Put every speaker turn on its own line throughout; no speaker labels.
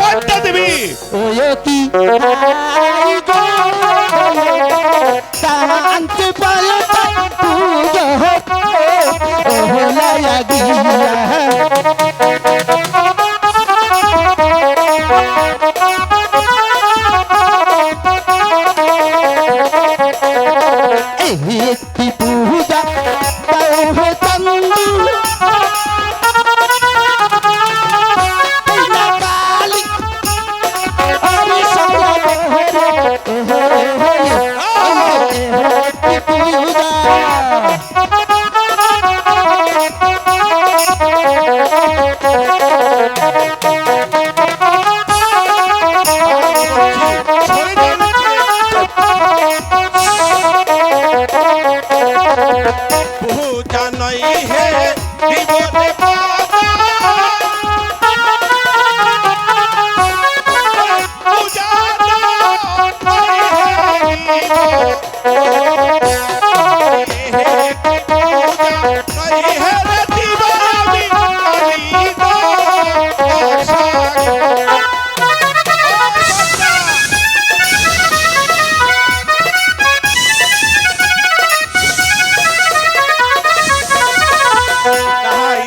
পদ্মা দেবী।
ওয় কি I go কান্তে পায় পূজা ও হলায়া গিয়া এই একটি পূজা পূজা
নই হে জীবনে পাওয়া।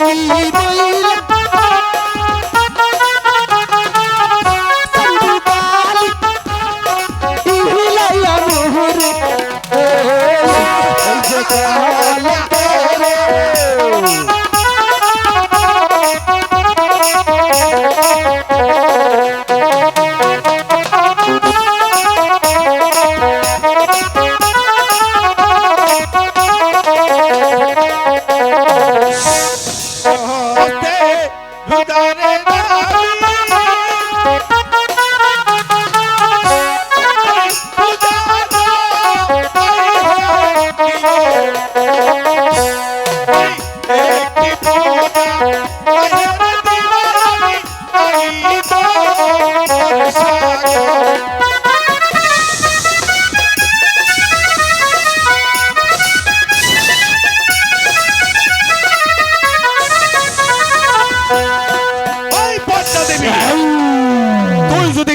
Thank
you. হৃদয়ে ওই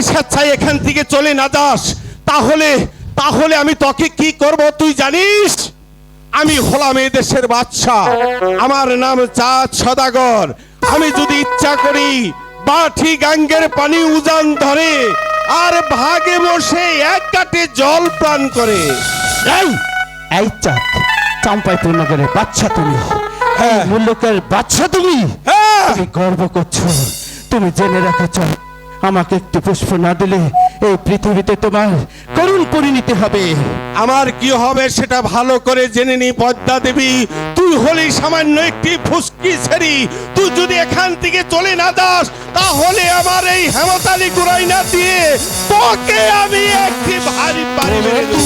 স্বেচ্ছায় এখান থেকে চলে না যাস তাহলে তাহলে আমি তোকে কি করব তুই জানিস? আমি হলাম এই দেশের বাদশা আমার নাম চাঁদ সদাগর। আমি যদি ইচ্ছা করি বাঠি গাঙ্গের পানি উজান ধরে আর ভাগে বসে এক কাটে জল পান করে।
এই চাঁদ বাচ্চা তুমি।
হ্যাঁ।
এই মুল্লুকের বাচ্চা তুমি।
হ্যাঁ।
তুমি গর্ব করছ। তুমি জেনে রাখো চাও আমাকে একটু পুষ্প না দিলে এই পৃথিবীতে তোমার করুণ পরিণতি হবে।
আমার কি হবে সেটা ভালো করে জেনে নি পদ্মা দেবী। তুই হলি সামান্য একটি ফুসকি ছেড়ি। তুই যদি এখান থেকে চলে না যাস তাহলে আমার এই হেমতালি গুড়াই না দিয়ে তোকে আমি একটি ভারী বাড়ি মেরে দেবো।